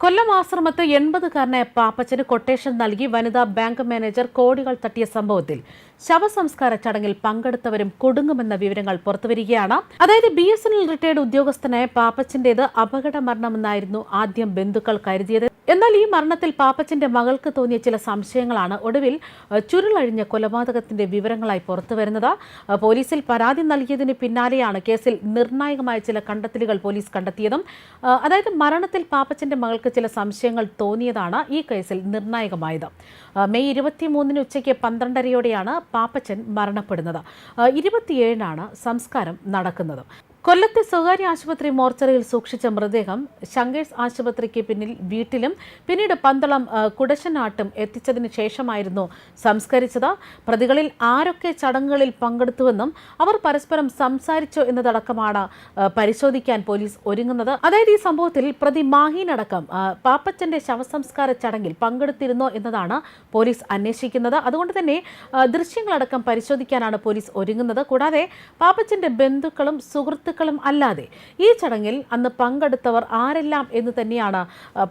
കൊല്ലം ആശ്രമത്ത് എൺപതുകാരനായ Pappachan quotation നൽകി വനിതാ bank manager കോടികൾ തട്ടിയ സംഭവത്തിൽ ശവസംസ്കാര ചടങ്ങിൽ പങ്കെടുത്തവരും കൊടുങ്ങുമെന്ന വിവരങ്ങൾ പുറത്തുവരികയാണ്. അതായത് B S N L retired ഉദ്യോഗസ്ഥനായ പാപ്പച്ചന്റേത് അപകട മരണമെന്നായിരുന്നു ആദ്യം ബന്ധുക്കൾ കരുതിയത്. എന്നാൽ ഈ മരണത്തിൽ പാപ്പച്ചന്റെ മകൾക്ക് തോന്നിയ ചില സംശയങ്ങളാണ്. ഒടുവിൽ ചുരുളഴിഞ്ഞ കൊലപാതകത്തിന്റെ വിവരങ്ങളായി പുറത്തുവരുന്നത് വരുന്നത്. പോലീസിൽ പരാതി നൽകിയതിന് പിന്നാലെയാണ് കേസിൽ നിർണായകമായ ചില കണ്ടെത്തലുകൾ പോലീസ് കണ്ടെത്തിയതും. അതായത് മരണത്തിൽ പാപ്പച്ചന്റെ മകൾക്ക് ചില സംശയങ്ങൾ തോന്നിയതാണ് ഈ കേസിൽ നിർണായകമായത്. മെയ് ഇരുപത്തിമൂന്നിന് ഉച്ചയ്ക്ക് പന്ത്രണ്ടരയോടെയാണ് പാപ്പച്ചൻ മരണപ്പെടുന്നത്. ഇരുപത്തിയേഴിനാണ് സംസ്കാരം നടക്കുന്നത്. കൊല്ലത്തെ സ്വകാര്യ ആശുപത്രി മോർച്ചറിയിൽ സൂക്ഷിച്ച മൃതദേഹം ശങ്കേഴ്സ് ആശുപത്രിക്ക് പിന്നിൽ വീട്ടിലും പിന്നീട് പന്തളം കുടശനാട്ടും എത്തിച്ചതിന് ശേഷമായിരുന്നു സംസ്കരിച്ചത്. പ്രതികളിൽ ആരൊക്കെ ചടങ്ങുകളിൽ പങ്കെടുത്തുവെന്നും അവർ പരസ്പരം സംസാരിച്ചോ എന്നതടക്കമാണ് പരിശോധിക്കാൻ പോലീസ് ഒരുങ്ങുന്നത്. അതായത് ഈ സംഭവത്തിൽ പ്രതി മാഹീനടക്കം പാപ്പച്ചന്റെ ശവസംസ്കാര ചടങ്ങിൽ പങ്കെടുത്തിരുന്നോ എന്നതാണ് പോലീസ് അന്വേഷിക്കുന്നത്. അതുകൊണ്ട് തന്നെ ദൃശ്യങ്ങളടക്കം പരിശോധിക്കാനാണ് പോലീസ് ഒരുങ്ങുന്നത്. കൂടാതെ പാപ്പച്ചന്റെ ബന്ധുക്കളും സുഹൃത്തുക്കളും അല്ലാതെ. ഈ ചടങ്ങിൽ അന്ന് പങ്കെടുത്തവർ ആരെല്ലാം എന്ന് തന്നെയാണ്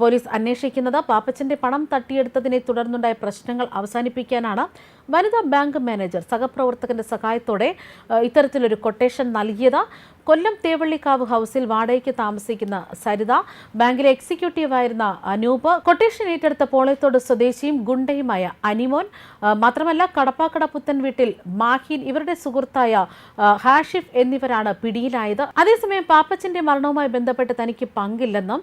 പോലീസ് അന്വേഷിക്കുന്നത്. പാപ്പച്ചന്റെ പണം തട്ടിയെടുത്തതിനെ തുടർന്നുണ്ടായ പ്രശ്നങ്ങൾ അവസാനിപ്പിക്കാനാണ് വനിതാ ബാങ്ക് മാനേജർ സഹപ്രവർത്തകന്റെ സഹായത്തോടെ ഇത്തരത്തിലൊരു കൊട്ടേഷൻ നൽകിയത്. കൊല്ലം തേവള്ളിക്കാവ് ഹൗസിൽ വാടകയ്ക്ക് താമസിക്കുന്ന സരിത ബാങ്കിലെ എക്സിക്യൂട്ടീവായിരുന്ന അനൂപ് കൊട്ടേഷൻ ഏറ്റെടുത്ത പോളയത്തോട് സ്വദേശിയും ഗുണ്ടയുമായ അനിമോൻ മാത്രമല്ല കടപ്പാക്കട പുത്തൻ വീട്ടിൽ മാഹിൻ ഇവരുടെ സുഹൃത്തായ ഹാഷിഫ് എന്നിവരാണ് പിടിയിലായത്. അതേസമയം പാപ്പച്ചന്റെ മരണവുമായി ബന്ധപ്പെട്ട് തനിക്ക് പങ്കില്ലെന്നും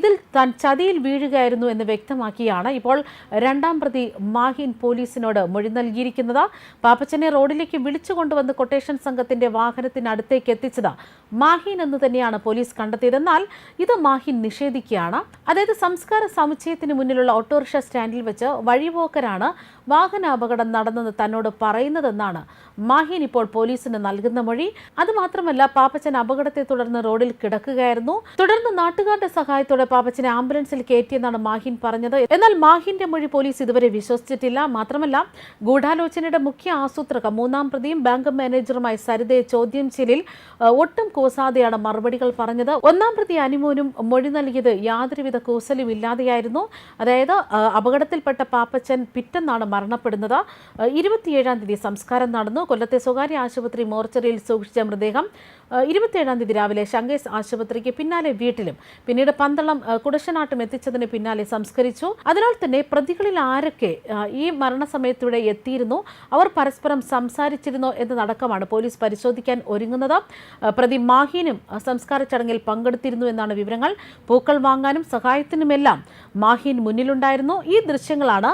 ഇതിൽ താൻ ചതിയിൽ വീഴുകയായിരുന്നു എന്ന് വ്യക്തമാക്കിയാണ് ഇപ്പോൾ രണ്ടാം പ്രതി മാഹിൻ പോലീസിനോട് മൊഴി നൽകിയിരിക്കുന്നത്. പാപ്പച്ചനെ റോഡിലേക്ക് വിളിച്ചുകൊണ്ടുവന്ന് കൊട്ടേഷൻ സംഘത്തിന്റെ വാഹനത്തിനടുത്തേക്ക് എത്തിച്ചത് മാഹിൻ എന്ന് തന്നെയാണ് പോലീസ് കണ്ടെത്തിയതെന്നാൽ ഇത് മാഹിൻ നിഷേധിക്കുകയാണ്. അതായത് സംസ്കാര സമുച്ചയത്തിന് മുന്നിലുള്ള ഓട്ടോറിക്ഷ സ്റ്റാൻഡിൽ വെച്ച് വഴിപോക്കരാണ് വാഹന അപകടം നടന്നെന്ന് തന്നോട് പറയുന്നതെന്നാണ്. മാഹിൻ ഇപ്പോൾ പോലീസിന് നൽകുന്ന മൊഴി. അതുമാത്രമല്ല പാപ്പച്ചൻ അപകടത്തെ തുടർന്ന് റോഡിൽ കിടക്കുകയായിരുന്നു. തുടർന്ന് നാട്ടുകാരുടെ സഹായത്തോടെ പാപ്പച്ചനെ ആംബുലൻസിൽ കയറ്റിയെന്നാണ് മാഹിൻ പറഞ്ഞത്. എന്നാൽ മാഹിന്റെ മൊഴി പോലീസ് ഇതുവരെ വിശ്വസിച്ചിട്ടില്ല. മാത്രമല്ല ഗൂഢാലോചനയുടെ മുഖ്യ ആസൂത്രക മൂന്നാം പ്രതിയും ബാങ്ക് മാനേജറുമായി സരിതയെ ചോദ്യം ചെയ്യലിൽ ഒട്ടും കൂസാതെയാണ് മറുപടികൾ പറഞ്ഞത്. ഒന്നാം പ്രതി അനുമോനും മൊഴി നൽകിയത് യാതൊരുവിധ കൂസലും ഇല്ലാതെയായിരുന്നു അതായത് അപകടത്തിൽപ്പെട്ട പാപ്പച്ചൻ പിറ്റെന്നാണ് മരണപ്പെടുന്നത്. ഇരുപത്തിയേഴാം തീയതി സംസ്കാരം നടന്നു. കൊല്ലത്തെ സ്വകാര്യ ആശുപത്രി മോർച്ചറിയിൽ സൂക്ഷിച്ച മൃതദേഹം ഇരുപത്തിയേഴാം തീയതി രാവിലെ ശങ്കേസ് ആശുപത്രിക്ക് പിന്നാലെ വീട്ടിലും പിന്നീട് പന്തളം കുടശനാട്ടും എത്തിച്ചതിന് പിന്നാലെ സംസ്കരിച്ചു. അതിനാൽ തന്നെ പ്രതികളിൽ ആരൊക്കെ ഈ മരണസമയത്തൂടെ എത്തിയിരുന്നു? അവർ പരസ്പരം സംസാരിച്ചിരുന്നോ എന്നതടക്കമാണ് പോലീസ് പരിശോധിക്കാൻ ഒരുങ്ങുന്നത്. പ്രതി മാഹീനും സംസ്കാര ചടങ്ങിൽ പങ്കെടുത്തിരുന്നു എന്നാണ് വിവരങ്ങൾ. പൂക്കൾ വാങ്ങാനും സഹായത്തിനുമെല്ലാം മാഹീൻ മുന്നിലുണ്ടായിരുന്നു. ഈ ദൃശ്യങ്ങളാണ്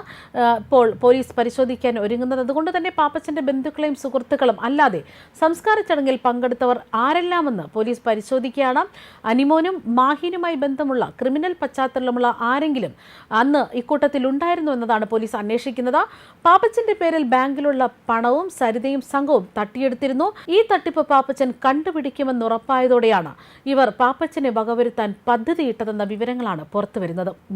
ഇപ്പോൾ പോലീസ് പരിശോധിക്കാൻ ഒരുങ്ങുന്നത്. അതുകൊണ്ട് തന്നെ പാപ്പച്ചന്റെ ബന്ധുക്കളെയും സുഹൃത്തുക്കളും അല്ലാതെ സംസ്കാര ചടങ്ങിൽ പങ്കെടുത്തവർ ആരെല്ലാമെന്ന് പോലീസ് പരിശോധിക്കുകയാണ്. അനിമോനും മാഹീനുമായി ബന്ധമുള്ള ക്രിമിനൽ പശ്ചാത്തലമുള്ള ആരെങ്കിലും അന്ന് ഇക്കൂട്ടത്തിൽ ഉണ്ടായിരുന്നു എന്നതാണ് പോലീസ് അന്വേഷിക്കുന്നത്. പാപ്പച്ചന്റെ പേരിൽ ബാങ്കിലുള്ള പണവും സരിതയും സംഘവും തട്ടിയെടുത്തിരുന്നു. ഈ തട്ടിപ്പ് പാപ്പച്ചൻ കണ്ടുപിടിക്കുമെന്ന് ഉറപ്പായതോടെയാണ് ഇവർ പാപ്പച്ചനെ വകവരുത്താൻ പദ്ധതിയിട്ടതെന്ന വിവരങ്ങളാണ് പുറത്തുവരുന്നത്.